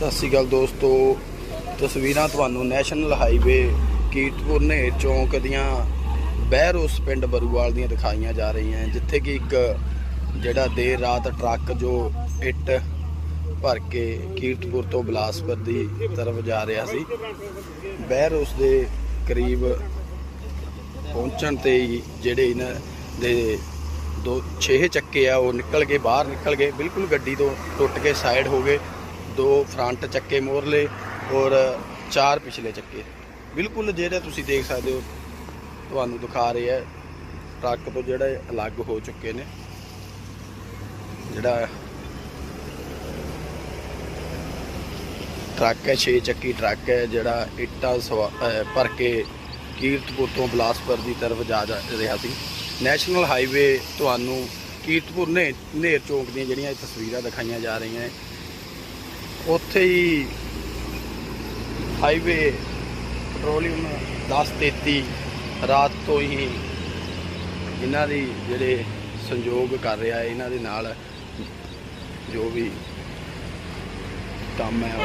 ਸਤਿ ਸ਼੍ਰੀ ਅਕਾਲ ਦੋਸਤੋ। ਤਸਵੀਰਾਂ ਤੁਹਾਨੂੰ ਨੈਸ਼ਨਲ ਹਾਈਵੇ ਕੀਰਤਪੁਰ ਨੇ ਚੌਂਕ ਦੀਆਂ ਬਹਿਰੋਸ ਪਿੰਡ ਬਰੂਵਾਲ ਦੀਆਂ ਦਿਖਾਈਆਂ ਜਾ ਰਹੀਆਂ ਜਿੱਥੇ ਕਿ ਇੱਕ ਜਿਹੜਾ ਦੇਰ ਰਾਤ ਟਰੱਕ ਜੋ ਇੱਟ ਭਰ ਕੇ ਕੀਰਤਪੁਰ ਤੋਂ ਬਲਾਸਪੁਰ ਦੀ ਤਰਫ ਜਾ ਰਿਹਾ ਸੀ ਬਹਿਰੋਸ ਦੇ ਕਰੀਬ ਪਹੁੰਚਣ ਤੇ ਹੀ ਜਿਹੜੇ ਇਹਨਾਂ ਦੇ ਦੋ ਛੇ ਚੱਕੇ ਆ, ਉਹ ਨਿਕਲ ਕੇ ਬਾਹਰ ਨਿਕਲ ਗਏ, ਬਿਲਕੁਲ ਗੱਡੀ ਤੋਂ ਟੁੱਟ ਕੇ ਸਾਈਡ ਹੋ ਗਏ। ਦੋ ਫਰੰਟ ਚੱਕੇ ਮੋਰਲੇ ਔਰ ਚਾਰ ਪਿਛਲੇ ਚੱਕੇ। ਬਿਲਕੁਲ ਜਿਹੜਾ ਤੁਸੀਂ ਦੇਖ ਸਕਦੇ ਹੋ, ਤੁਹਾਨੂੰ ਦਿਖਾ ਰਹੇ ਹੈ ਟਰੱਕ ਤੋਂ ਜਿਹੜੇ ਅਲੱਗ ਹੋ ਚੁੱਕੇ ਨੇ। ਜਿਹੜਾ ਟਰੱਕ ਹੈ 6 ਚੱਕੀ ਟਰੱਕ ਹੈ, ਜਿਹੜਾ ਇੱਟਾਂ ਸਵਾ- ਭਰ ਕੇ ਕੀਰਤਪੁਰ ਤੋਂ ਬਲਾਸਪੁਰ ਦੀ ਤਰਫ ਜਾ ਰਿਹਾ ਸੀ। ਨੈਸ਼ਨਲ ਹਾਈਵੇ ਤੁਹਾਨੂੰ ਕੀਰਤਪੁਰ ਨੇ, ਨੇਰ ਚੌਂਕ ਦੀਆਂ ਜਿਹੜੀਆਂ ਇਹ ਤਸਵੀਰਾਂ ਦਿਖਾਈਆਂ ਜਾ ਰਹੀਆਂ ਉੱਥੇ ਹੀ ਹਾਈਵੇ ਪੈਟਰੋਲੀਅਮ 1033 ਰਾਤ ਤੋਂ ਹੀ ਇਹਨਾਂ ਦੀ ਜਿਹੜੇ ਸੰਯੋਗ ਕਰ ਰਿਹਾ ਹੈ, ਇਹਨਾਂ ਦੇ ਨਾਲ ਜੋ ਵੀ ਕੰਮ ਹੈ,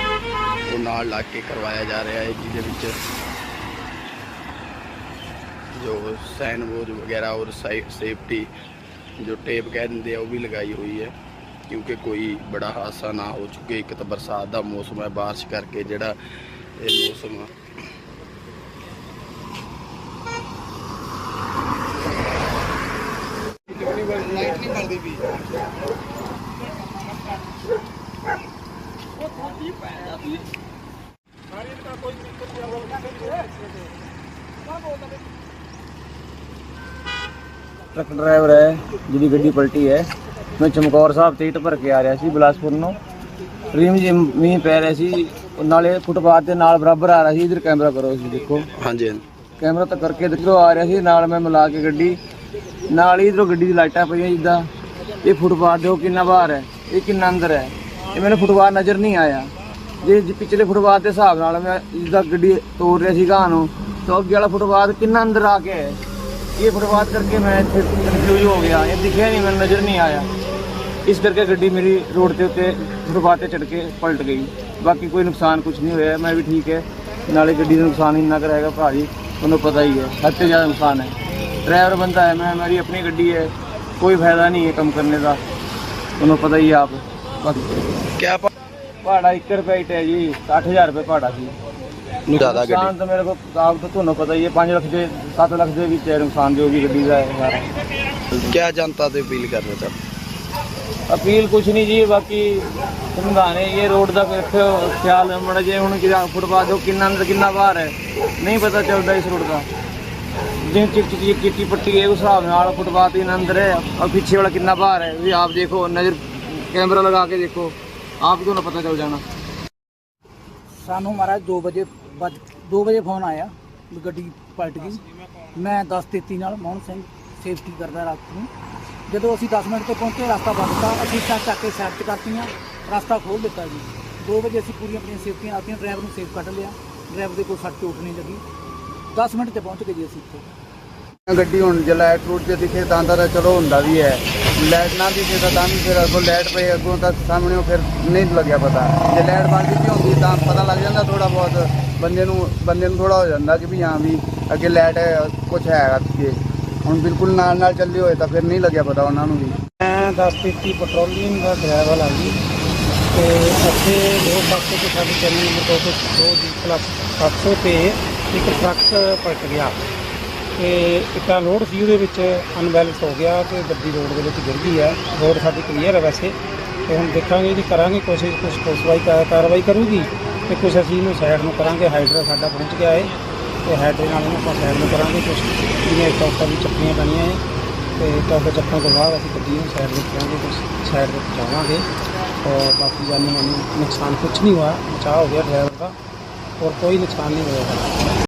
ਉਹ ਨਾਲ ਲਾ ਕੇ ਕਰਵਾਇਆ ਜਾ ਰਿਹਾ ਹੈ, ਜਿਹਦੇ ਵਿੱਚ ਜੋ ਸਾਈਨ ਬੋਰਡ ਵਗੈਰਾ ਔਰ ਸੇਫਟੀ ਜੋ ਟੇਪ ਕਹਿ ਦਿੰਦੇ ਆ, ਉਹ ਵੀ ਲਗਾਈ ਹੋਈ ਹੈ। ਕਿਉਂਕਿ ਕੋਈ ਬੜਾ ਹਾਦਸਾ ਨਾ ਹੋ ਚੁੱਕੇ। ਇੱਕ ਤਾਂ ਬਰਸਾਤ ਦਾ ਮੌਸਮ ਹੈ ਬਾਰਿਸ਼ ਕਰਕੇ ਜਿਹੜਾ ਇਹ ਮੌਸਮ ਲਾਈਟ ਨਹੀਂ ਬਣਦੀ ਵੀ ਟਰੱਕ ਡਰਾਈਵਰ ਹੈ, ਜਿਹਦੀ ਗੱਡੀ ਪਲਟੀ ਹੈ। ਮੈਂ ਚਮਕੌਰ ਸਾਹਿਬ ਤੇ ਭਰ ਕੇ ਆ ਰਿਹਾ ਸੀ ਬਿਲਾਸਪੁਰ ਨੂੰ। ਰੀਮ ਜੀ ਮੀਂਹ ਪੈ ਰਿਹਾ ਸੀ। ਨਾਲੇ ਫੁੱਟਪਾਥ ਦੇ ਨਾਲ ਬਰਾਬਰ ਆ ਰਿਹਾ ਸੀ। ਇਧਰ ਕੈਮਰਾ ਕਰੋ ਤੁਸੀਂ ਦੇਖੋ। ਹਾਂਜੀ। ਕੈਮਰਾ ਤਾਂ ਕਰਕੇ ਇੱਧਰੋਂ ਆ ਰਿਹਾ ਸੀ। ਨਾਲ ਮੈਂ ਮਿਲਾ ਕੇ ਗੱਡੀ। ਨਾਲ ਹੀ ਇਧਰੋਂ ਗੱਡੀ ਦੀ ਲਾਈਟਾਂ ਪਈਆਂ ਜਿੱਦਾਂ। ਇਹ ਫੁੱਟਪਾਥ ਦੇ ਉਹ ਕਿੰਨਾ ਬਾਹਰ ਹੈ। ਇਹ ਕਿੰਨਾ ਅੰਦਰ ਹੈ। ਇਹ ਮੈਨੂੰ ਫੁੱਟਪਾਥ ਨਜ਼ਰ ਨਹੀਂ ਆਇਆ। ਜੇ ਪਿਛਲੇ ਫੁੱਟਪਾਥ ਦੇ ਹਿਸਾਬ ਨਾਲ ਮੈਂ ਜਿੱਦਾਂ ਗੱਡੀ ਤੋੜ ਰਿਹਾ ਸੀ ਗਾਂ ਨੂੰ ਤਾਂ ਅੱਗੇ ਵਾਲਾ ਫੁੱਟਪਾਥ ਕਿੰਨਾ ਅੰਦਰ ਆ ਕੇ ਹੈ ਇਹ ਫੁੱਟਪਾਥ ਕਰਕੇ ਮੈਂ ਇੱਥੇ ਕਨਫਿਊਜ਼ ਹੋ ਗਿਆ। ਇਹ ਦਿਖਿਆ ਨਹੀਂ ਮੈਨੂੰ ਨਜ਼ਰ ਨਹੀਂ ਆਇਆ। ਇਸ ਕਰਕੇ ਗੱਡੀ ਮੇਰੀ ਰੋਡ ਦੇ ਉੱਤੇ ਫੁੱਟਪਾਥ ਤੇ ਚੜ ਕੇ ਪਲਟ ਗਈ। ਬਾਕੀ ਕੋਈ ਨੁਕਸਾਨ ਕੁਝ ਨਹੀਂ ਹੋਇਆ ਮੈਂ ਵੀ ਠੀਕ ਹੈ। ਨਾਲੇ ਗੱਡੀ ਦਾ ਨੁਕਸਾਨ ਇੰਨਾ ਕਰ ਹੈਗਾ ਭਾਜੀ ਤੁਹਾਨੂੰ ਪਤਾ ਹੀ ਹੈ। ਹੱਦ ਤੋਂ ਜ਼ਿਆਦਾ ਨੁਕਸਾਨ ਹੈ। ਡਰਾਈਵਰ ਬੰਦਾ ਹੈ ਮੈਂ ਮੇਰੀ ਆਪਣੀ ਗੱਡੀ ਹੈ। ਕੋਈ ਫਾਇਦਾ ਨਹੀਂ ਹੈ ਕੰਮ ਕਰਨੇ ਦਾ। ਤੁਹਾਨੂੰ ਪਤਾ ਹੀ ਆਪ। ਕਿਆ ਪਾ- ਭਾੜਾ 1 ਰੁਪਏ ਹੈ ਜੀ 60000 ਰੁਪਏ ਭਾੜਾ ਸੀ। ਜ਼ਿਆਦਾ ਗੱਡੀ। ਤਾਂ ਮੇਰੇ ਕੋਲ ਆਪ ਤਾਂ ਤੁਹਾਨੂੰ ਪਤਾ ਹੀ ਹੈ 5 ਲੱਖ ਦੇ 7 ਲੱਖ ਦੇ ਵਿੱਚ ਹੈ ਨੁਕਸਾਨ ਜੋ ਵੀ ਗੱਡੀ ਦਾ ਹੈ ਸਾਰਾ। ਕਿਆ ਜਨਤਾ ਤੇ ਅਪੀਲ ਕਰਨਾ ਚਾਹੁੰਦੇ? ਅਪੀਲ ਕੁਛ ਨਹੀਂ ਜੀ ਬਾਕੀ ਸਮਝਾਣੇ ਇਹ ਰੋਡ ਦਾ ਵੇਖਿਓ ਖਿਆਲ ਮੜਾ ਜੇ ਹੁਣ ਕਿਹਦਾ ਫੁੱਟਪਾਥ ਉਹ ਕਿੰਨਾ ਅੰਦਰ ਕਿੰਨਾ ਬਾਹਰ ਹੈ ਨਹੀਂ ਪਤਾ ਚੱਲਦਾ ਇਸ ਰੋਡ ਦਾ। ਜਿਵੇਂ ਚਿੱਟੀ ਚਿੱਟੀ ਚਿੱਟੀ ਪੱਟੀ ਹੈ ਉਸ ਹਿਸਾਬ ਨਾਲ ਫੁੱਟਪਾਥ ਇਹਨਾਂ ਅੰਦਰ ਹੈ ਔਰ ਪਿੱਛੇ ਵਾਲਾ ਕਿੰਨਾ ਬਾਹਰ ਹੈ ਵੀ ਆਪ ਦੇਖੋ ਨਜ਼ਰ ਕੈਮਰਾ ਲਗਾ ਕੇ ਦੇਖੋ ਆਪ ਹੀ ਤੁਹਾਨੂੰ ਪਤਾ ਚੱਲ ਜਾਣਾ। ਸਾਨੂੰ ਮਹਾਰਾਜ 2 ਵਜੇ ਵੱਜ 2 ਵਜੇ ਫੋਨ ਆਇਆ ਵੀ ਗੱਡੀ ਪਲਟ ਗਈ। ਮੈਂ 10:33 ਨਾਲ ਮੋਹਨ ਸਿੰਘ ਸੇਫਟੀ ਕਰਦਾ ਰਾਤ ਨੂੰ। ਜਦੋਂ ਅਸੀਂ 10 ਮਿੰਟ ਤੇ ਪਹੁੰਚੇ, ਰਸਤਾ ਬੰਦ ਤਾ ਅਸੀਂ ਤਾਂ ਚੱਕ ਕੇ ਸਾਈਡ 'ਤੇ ਕਰਤੀਆਂ। ਰਸਤਾ ਖੋਲ ਦਿੱਤਾ ਜੀ। 2 ਵਜੇ ਅਸੀਂ ਪੂਰੀਆਂ ਆਪਣੀਆਂ ਸੇਫਟੀਆਂ ਆਤੀਆਂ ਡਰਾਈਵਰ ਨੂੰ ਸੇਫ ਕੱਢ ਲਿਆ। ਡਰਾਈਵਰ ਦੇ ਕੋਈ ਸੱਟ ਚੋਟ ਨਹੀਂ ਲੱਗੀ। 10 ਮਿੰਟ ਤੇ ਪਹੁੰਚ ਗਏ ਜੀ ਅਸੀਂ ਇੱਥੇ। ਗੱਡੀ ਹੁਣ ਜੇ ਲਾਈਟ ਰੂਟ ਤੇ ਦਿਖੇ ਤਾਂ ਤਾਂ ਚਲੋ ਹੁੰਦਾ ਵੀ ਹੈ। ਲਾਈਟ ਨਾ ਦਿਖੇ ਤਾਂ ਤਾਂ ਵੀ ਫਿਰ ਅੱਗੋਂ ਲਾਈਟ ਪਏ, ਅੱਗੋਂ ਤਾਂ ਸਾਹਮਣੇ ਫਿਰ ਨਹੀਂ ਲੱਗਿਆ ਪਤਾ। ਜੇ ਲਾਈਟ ਬੰਦ ਕੀਤੀ ਹੁੰਦੀ ਤਾਂ ਪਤਾ ਲੱਗ ਜਾਂਦਾ ਥੋੜਾ ਬਹੁਤ, ਬੰਦੇ ਨੂੰ ਬੰਦੇ ਨੂੰ ਥੋੜਾ ਹੋ ਜਾਂਦਾ ਕਿ ਵੀ ਹਾਂ ਵੀ ਅੱਗੇ ਲਾਈਟ ਹੈ ਕੁਝ ਹੈਗਾ ਅੱਗੇ। ਹੁਣ ਬਿਲਕੁਲ ਨਾਲ ਨਾਲ ਚੱਲੀ ਹੋਏ ਤਾਂ ਫਿਰ ਨਹੀਂ ਲੱਗਿਆ ਪਤਾ ਉਹਨਾਂ ਨੂੰ ਵੀ। ਮੈਂ 10:33 ਪੈਟਰੋਲੀਅਮ ਦਾ ਡਰਾਈਵਰ ਆ ਜੀ। ਤੇ ਇੱਥੇ ਦੋ ਪਾਸੇ ਤੇ ਸਾਡੀ ਚੈਨਲ ਨੰਬਰ 202 ਦੀ 700 ਤੇ ਇੱਕ ਟਰੱਕ ਪਲਟ ਗਿਆ। ਤੇ ਇੱਟਾਂ ਲੋਡ ਸੀ, ਉਹਦੇ ਵਿੱਚ ਅਨਬੈਲੈਂਸ ਹੋ ਗਿਆ ਤੇ ਗੱਡੀ ਰੋਡ ਦੇ ਵਿੱਚ ਗਿਰ ਗਈ ਹੈ। ਰੋਡ ਸਾਡੀ ਕਲੀਅਰ ਹੈ ਵੈਸੇ। ਤੇ ਹੁਣ ਦੇਖਾਂਗੇ ਜੀ, ਕਰਾਂਗੇ ਕੋਸ਼ਿਸ਼ ਕੁਝ ਕੋਸਵਾਈ ਕਾਰਵਾਈ ਕਰੂਗੀ ਤੇ ਕੁਝ ਅਸੀਂ ਇਹਨੂੰ ਸਾਈਡ ਨੂੰ ਕਰਾਂਗੇ। ਹਾਈਡਰਾ ਸਾਡਾ ਪਹੁੰਚ ਗਿਆ ਹੈ ਤੇ ਹਾਈਡਰੇ ਨਾਲ ਇਹਨੂੰ ਆਪਾਂ ਸਾਈਡ ਨੂੰ ਕਰਾਂਗੇ। ਕੁਝ ਜਿਹੜੀਆਂ ਟੌਪਾਂ ਵੀ ਚੱਕਣੀਆਂ ਪੈਣੀਆਂ ਹੈ ਤੇ ਟੌਪ ਚੱਕਣ ਤੋਂ ਬਾਅਦ ਅਸੀਂ ਗੱਡੀ ਨੂੰ ਸਾਈਡ ਨੂੰ ਕਰਾਂਗੇ ਕੁਝ ਸਾਈਡ ਤੇ ਪਹੁੰਚਾਵਾਂਗੇ ਔਰ ਬਾਕੀ ਜਾਨੀ ਮੈਨੂੰ ਨੁਕਸਾਨ ਕੁਝ ਨਹੀਂ ਹੋਇਆ, ਬਚਾਅ ਹੋ ਗਿਆ ਡਰਾਈਵਰ ਦਾ। ਔਰ ਕੋਈ ਨੁਕਸਾਨ ਨਹੀਂ ਹੋਇਆ।